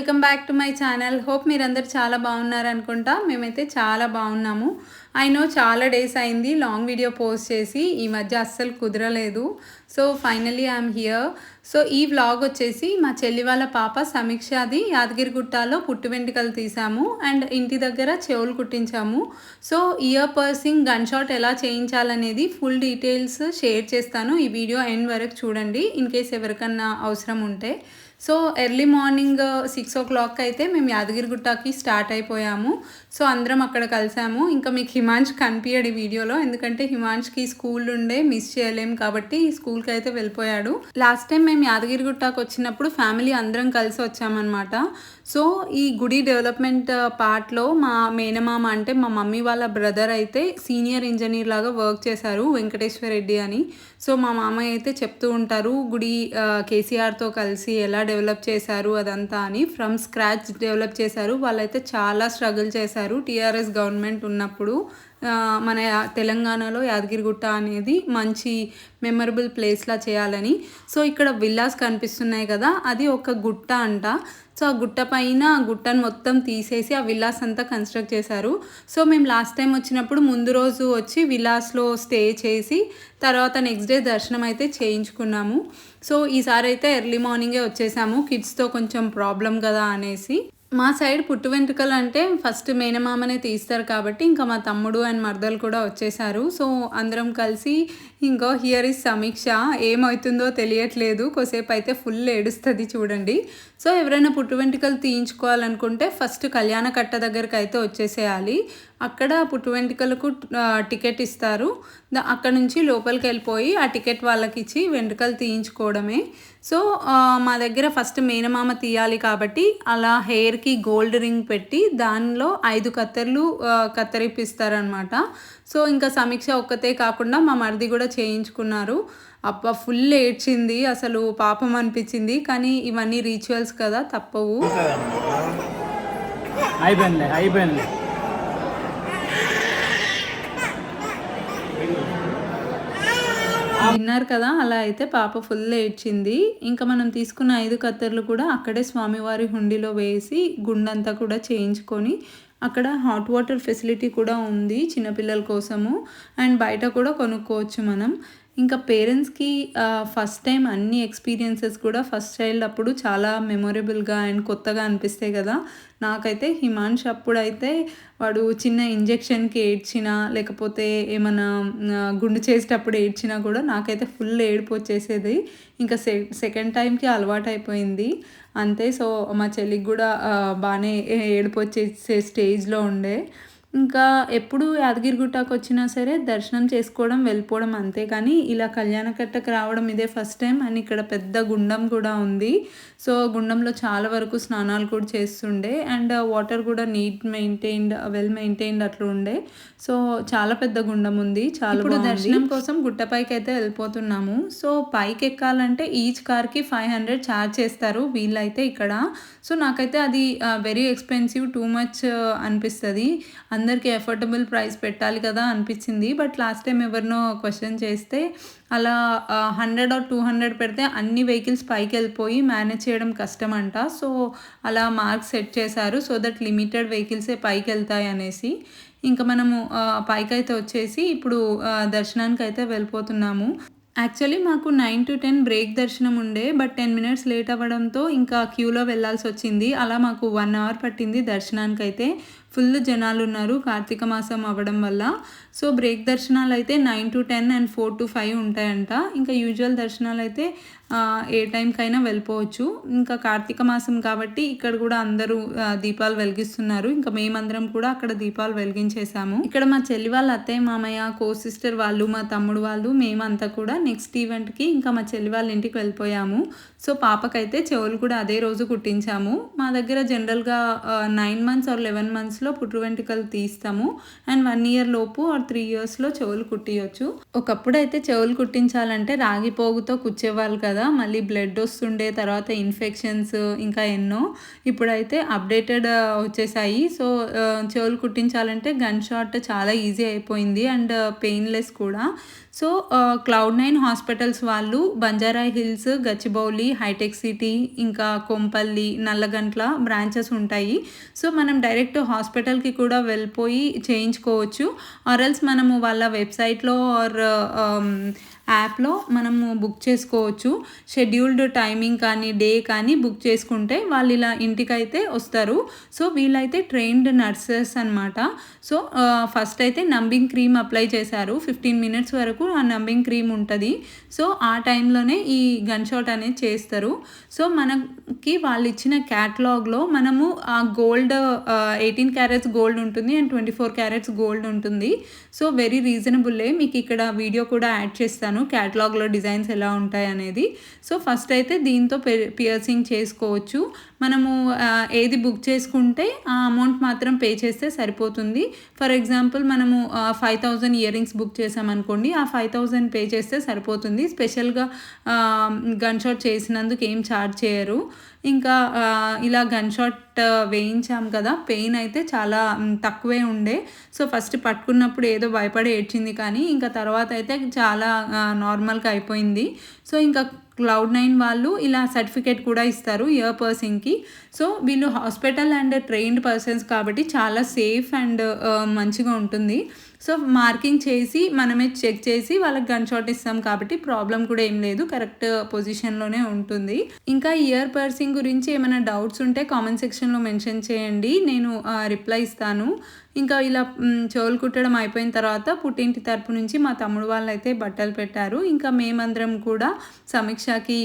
Welcome back to my channel. Hope మీరందరూ చాలా బాగున్నారు అనుకుంటా. మేమైతే చాలా బాగున్నాము. ఐ నో చాలా డేస్ అయింది. లాంగ్ వీడియో పోస్ట్ చేసి ఈ మధ్య అస్సలు కుదరలేదు. So finally I'm here. So ఈ వ్లాగ్ వచ్చేసి మా చెల్లి వాళ్ళ పాప సమీక్షది యాదగిరిగుట్టలో పుట్టు వెంట్రుకలు తీసాము అండ్ ఇంటి దగ్గర చెవులు కుట్టించాము. So ear piercing gun shot ఎలా చేయించాలనేది ఫుల్ డీటెయిల్స్ షేర్ చేస్తాను. ఈ వీడియో ఎండ్ వరకు చూడండి. ఇన్ కేస్ ఎవరికన్నా అవసరం ఉంటే. So early morning six o'clock అయితే మేము యాదగిరిగుట్టకి స్టార్ట్ అయిపోయాము. సో అందరం అక్కడ కలిసాము. ఇంకా మీకు హిమాంష్ కనిపించడు ఈ వీడియోలో. ఎందుకంటే హిమాంష్కి స్కూల్ ఉండే మిస్ చేయలేం కాబట్టి స్కూల్కి అయితే వెళ్ళిపోయాడు. లాస్ట్ టైం మేము యాదగిరిగుట్టకు వచ్చినప్పుడు ఫ్యామిలీ అందరం కలిసి వచ్చామన్నమాట. సో ఈ గుడి డెవలప్మెంట్ పార్ట్లో మా మేనమామ అంటే మా మమ్మీ వాళ్ళ బ్రదర్ అయితే సీనియర్ ఇంజనీర్ లాగా వర్క్ చేశారు వెంకటేశ్వర రెడ్డి అని. సో మా మామయ్య అయితే చెప్తూ ఉంటారు గుడి కేసీఆర్తో కలిసి ఎలా డెవలప్ చేశారు అదంతా అని. ఫ్రమ్ స్క్రాచ్ డెవలప్ చేశారు. వాళ్ళైతే చాలా స్ట్రగుల్ చేశారు. టీఆర్ఎస్ గవర్నమెంట్ ఉన్నప్పుడు మన తెలంగాణలో యాదగిరిగుట్ట అనేది మంచి మెమరబుల్ ప్లేస్లా చేయాలని. సో ఇక్కడ విల్లాస్ కనిపిస్తున్నాయి కదా అది ఒక గుట్ట అంట. సో ఆ గుట్ట పైన ఆ గుట్టను మొత్తం తీసేసి ఆ విల్లాస్ అంతా కన్స్ట్రక్ట్ చేశారు. సో మేము లాస్ట్ టైం వచ్చినప్పుడు ముందు రోజు వచ్చి విల్లాస్లో స్టే చేసి తర్వాత నెక్స్ట్ డే దర్శనం అయితే చేయించుకున్నాము. సో ఈసారి అయితే ఎర్లీ మార్నింగే వచ్చేసాము. కిడ్స్తో కొంచెం ప్రాబ్లం కదా అనేసి. మా సైడ్ పుట్టు వెంట్రుకలు అంటే ఫస్ట్ మేనమామనే తీస్తారు కాబట్టి ఇంకా మా తమ్ముడు అండ్ మరదలు కూడా వచ్చేసారు. సో అందరం కలిసి ఇంకో హియర్ ఇస్ సమీక్ష. ఏమవుతుందో తెలియట్లేదు. కొద్దిసేపు అయితే ఫుల్ ఏడుస్తుంది చూడండి. సో ఎవరైనా పుట్టు వెంట్రుకలు తీయించుకోవాలనుకుంటే ఫస్ట్ కళ్యాణ కట్ట దగ్గరికి అయితే వచ్చేసేయాలి. అక్కడ పుట్టు వెంట్రుకలకు టికెట్ ఇస్తారు. అక్కడ నుంచి లోపలికి వెళ్ళిపోయి ఆ టికెట్ వాళ్ళకి ఇచ్చి వెంట్రుకలు తీయించుకోవడమే. సో మా దగ్గర ఫస్ట్ మేనమామ తీయాలి కాబట్టి అలా హెయిర్కి గోల్డ్ రింగ్ పెట్టి దానిలో ఐదు కత్తెర్లు కత్తిరిపిస్తారనమాట సో ఇంకా సమీక్ష ఒక్కతే కాకుండా మా మరిది కూడా చేయించుకున్నారు. అబ్బా ఫుల్ ఏడ్చింది అసలు పాపం అనిపించింది. కానీ ఇవన్నీ రీచువల్స్ కదా తప్పవు. అయిపోయింది అయిపోయింది విన్నారు కదా అలా అయితే పాప ఫుల్ ఏడ్చింది. ఇంకా మనం తీసుకున్న ఐదు కత్తెరలు కూడా అక్కడే స్వామివారి హుండీలో వేసి గుండంతా కూడా చేయించుకొని అక్కడ హాట్ వాటర్ ఫెసిలిటీ కూడా ఉంది చిన్నపిల్లల కోసము. అండ్ బయట కూడా కొనుక్కోవచ్చు మనం. ఇంకా పేరెంట్స్కి ఫస్ట్ టైం అన్ని ఎక్స్పీరియన్సెస్ కూడా ఫస్ట్ చైల్డ్ అప్పుడు చాలా మెమొరబుల్గా అండ్ కొత్తగా అనిపిస్తాయి కదా నాకైతే హిమాంష్ అప్పుడైతే వాడు చిన్న ఇంజెక్షన్కి ఏడ్చినా లేకపోతే ఏమైనా గుండు చేసేటప్పుడు ఏడ్చినా కూడా నాకైతే ఫుల్ ఏడుపు వచ్చేసేది. ఇంకా సె సెకండ్ టైంకి అలవాటు అయిపోయింది అంతే సో మా చెల్లికి కూడా బాగానే ఏడుపు వచ్చేసే స్టేజ్లో ఉండే. ఇంకా ఎప్పుడు యాదగిరిగుట్టకు వచ్చినా సరే దర్శనం చేసుకోవడం వెళ్ళిపోవడం అంతే. కానీ ఇలా కళ్యాణకట్టకు రావడం ఇదే ఫస్ట్ టైం. అండ్ ఇక్కడ పెద్ద గుండం కూడా ఉంది. సో గుండంలో చాలా వరకు స్నానాలు కూడా చేస్తుండే. అండ్ వాటర్ కూడా నీట్ మెయింటైన్డ్ వెల్ మెయింటైన్డ్ అట్లా ఉండే. సో చాలా పెద్ద గుండం ఉంది. చాలా ఇప్పుడు దర్శనం కోసం గుట్టపైకి అయితే వెళ్ళిపోతున్నాము. సో పైకి ఎక్కాలంటే ఈచ్ కార్కి ఫైవ్ హండ్రెడ్ ఛార్జ్ చేస్తారు వీళ్ళైతే ఇక్కడ. సో నాకైతే అది వెరీ ఎక్స్పెన్సివ్ టూ మచ్ అనిపిస్తుంది. అందరికీ ఎఫోర్డబుల్ ప్రైస్ పెట్టాలి కదా అనిపించింది. బట్ లాస్ట్ టైం ఎవరినో క్వశ్చన్ చేస్తే అలా హండ్రెడ్ ఆర్ టూ హండ్రెడ్ పెడితే అన్ని వెహికల్స్ పైకి వెళ్ళిపోయి మేనేజ్ చేయడం కష్టం అంట సో అలా మార్క్స్ సెట్ చేశారు. సో దట్ లిమిటెడ్ వెహికల్సే పైకి వెళ్తాయి అనేసి. ఇంకా మనము పైకైతే పైకి అయితే వచ్చేసి ఇప్పుడు దర్శనానికి అయితే వెళ్ళిపోతున్నాము. యాక్చువల్లీ మాకు నైన్ టు టెన్ బ్రేక్ దర్శనం ఉండే. బట్ టెన్ మినిట్స్ లేట్ అవ్వడంతో ఇంకా క్యూలో వెళ్ళాల్సి వచ్చింది. అలా మాకు వన్ అవర్ పట్టింది దర్శనానికి అయితే ఫుల్ జనాలు ఉన్నారు కార్తీక మాసం అవ్వడం వల్ల. సో బ్రేక్ దర్శనాలు అయితే nine to ten and four to five ఉంటాయంట. ఇంకా యూజువల్ దర్శనాలు అయితే ఏ టైంకైనా వెళ్ళిపోవచ్చు. ఇంకా కార్తీక మాసం కాబట్టి ఇక్కడ కూడా అందరూ దీపాలు వెలిగిస్తున్నారు. ఇంకా మేమందరం కూడా అక్కడ దీపాలు వెలిగించేసాము ఇక్కడ మా చెల్లి వాళ్ళ అత్తయ్య మామయ్య కో సిస్టర్ వాళ్ళు మా తమ్ముడు వాళ్ళు మేమంతా కూడా నెక్స్ట్ ఈవెంట్కి ఇంకా మా చెల్లి వాళ్ళ ఇంటికి వెళ్ళిపోయాము. సో పాపకైతే చెవులు కూడా అదే రోజు కుట్టించాము. మా దగ్గర జనరల్గా nine months or eleven months మంత్స్లో పుట్టు వెంట్రుకలు తీస్తాము. అండ్ వన్ ఇయర్ లోపు ఆర్ త్రీ ఇయర్స్లో చెవులు కుట్టియొచ్చు. ఒకప్పుడు అయితే చెవులు కుట్టించాలంటే రాగి పోగుతో కుచ్చేవాళ్ళు కదా. మళ్ళీ బ్లడ్ వస్తుండే తర్వాత ఇన్ఫెక్షన్స్ ఇంకా ఎన్నో. ఇప్పుడైతే అప్డేటెడ్ uh, వచ్చేసాయి. సో uh, చెవులు కుట్టించాలంటే గన్ షాట్ చాలా ఈజీ అయిపోయింది. అండ్ పెయిన్లెస్ uh, కూడా. సో క్లౌడ్ నైన్ హాస్పిటల్స్ వాళ్ళు Banjara hills Gachibowli hitech city ఇంకా కొంపల్లి నల్లగంట్ల బ్రాంచెస్ ఉంటాయి. సో మనం డైరెక్ట్ హాస్పిటల్కి కూడా వెళ్ళిపోయి చేయించుకోవచ్చు. ఆర్ఎల్స్ మనము వాళ్ళ వెబ్సైట్లో ఆర్ యాప్లో మనము బుక్ చేసుకోవచ్చు. షెడ్యూల్డ్ టైమింగ్ కానీ డే కానీ బుక్ చేసుకుంటే వాళ్ళు ఇలా ఇంటికైతే వస్తారు. సో వీళ్ళైతే ట్రైన్డ్ నర్సెస్ అనమాట సో ఫస్ట్ అయితే నంబింగ్ క్రీమ్ అప్లై చేశారు. ఫిఫ్టీన్ మినిట్స్ వరకు ఆ నంబింగ్ క్రీమ్ ఉంటుంది. సో ఆ టైంలోనే ఈ గన్ షాట్ అనేది చేస్తారు. సో కి వాళ్ళు ఇచ్చిన క్యాటలాగ్లో మనము ఆ గోల్డ్ ఎయిటీన్ క్యారెట్స్ గోల్డ్ ఉంటుంది and twenty four carats gold ఉంటుంది సో వెరీ రీజనబుల్లే మీకు ఇక్కడ వీడియో కూడా యాడ్ చేస్తాను. క్యాటలాగ్లో డిజైన్స్ ఎలా ఉంటాయి అనేది. సో ఫస్ట్ అయితే దీంతో పియర్సింగ్ చేసుకోవచ్చు. మనము ఏది బుక్ చేసుకుంటే ఆ అమౌంట్ మాత్రం పే చేస్తే సరిపోతుంది. ఫర్ ఎగ్జాంపుల్ మనము five thousand ear rings book చేసామనుకోండి ఆ ఫైవ్ థౌజండ్ పే చేస్తే సరిపోతుంది. స్పెషల్గా గన్ షాట్ చేసినందుకు ఏం ఛార్జ్ చేయరు. ఇంకా ఇలా గన్ షాట్ వేయించాం కదా. పెయిన్ అయితే చాలా తక్కువే ఉండే. సో ఫస్ట్ పట్టుకున్నప్పుడు ఏదో భయపడి ఏడ్చింది కానీ ఇంకా తర్వాత అయితే చాలా నార్మల్గా అయిపోయింది. సో ఇంకా క్లౌడ్ నైన్ వాళ్ళు ఇలా సర్టిఫికేట్ కూడా ఇస్తారు ఇయర్ పర్సన్కి సో వీళ్ళు హాస్పిటల్ అండ్ ట్రైన్డ్ పర్సన్స్ కాబట్టి చాలా సేఫ్ అండ్ మంచిగా ఉంటుంది. సో మార్కింగ్ చేసి మనమే చెక్ చేసి వాళ్ళకి గన్ షాట్ ఇస్తాం కాబట్టి ప్రాబ్లం కూడా ఏం లేదు. కరెక్ట్ పొజిషన్లోనే ఉంటుంది. ఇంకా ఇయర్ పర్సింగ్ గురించి ఏమైనా డౌట్స్ ఉంటే కామెంట్ సెక్షన్లో మెన్షన్ చేయండి. నేను రిప్లై ఇస్తాను. ఇంకా ఇలా చెవులు కుట్టడం అయిపోయిన తర్వాత పుట్టింటి తరపు నుంచి మా తమ్ముడు వాళ్ళు అయితే బట్టలు పెట్టారు. ఇంకా మేమందరం కూడా సమీక్షకి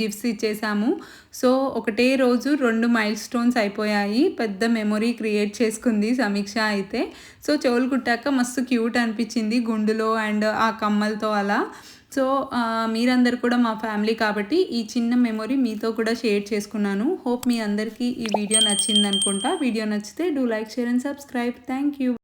గిఫ్ట్స్ ఇచ్చేసాము. సో ఒకటే రోజు రెండు మైల్ స్టోన్స్ అయిపోయాయి. పెద్ద మెమొరీ క్రియేట్ చేసుకుంది సమీక్ష అయితే. సో చెవులు కుట్టాక మస్తు క్యూట్ అనిపించింది గుండులో అండ్ ఆ కమ్మలతో అలా. సో మీరందరు కూడా మా ఫ్యామిలీ కాబట్టి ఈ చిన్న మెమొరీ మీతో కూడా షేర్ చేసుకున్నాను. హోప్ మీ అందరికీ ఈ వీడియో నచ్చింది అనుకుంటా వీడియో నచ్చితే do like share and subscribe. Thank you.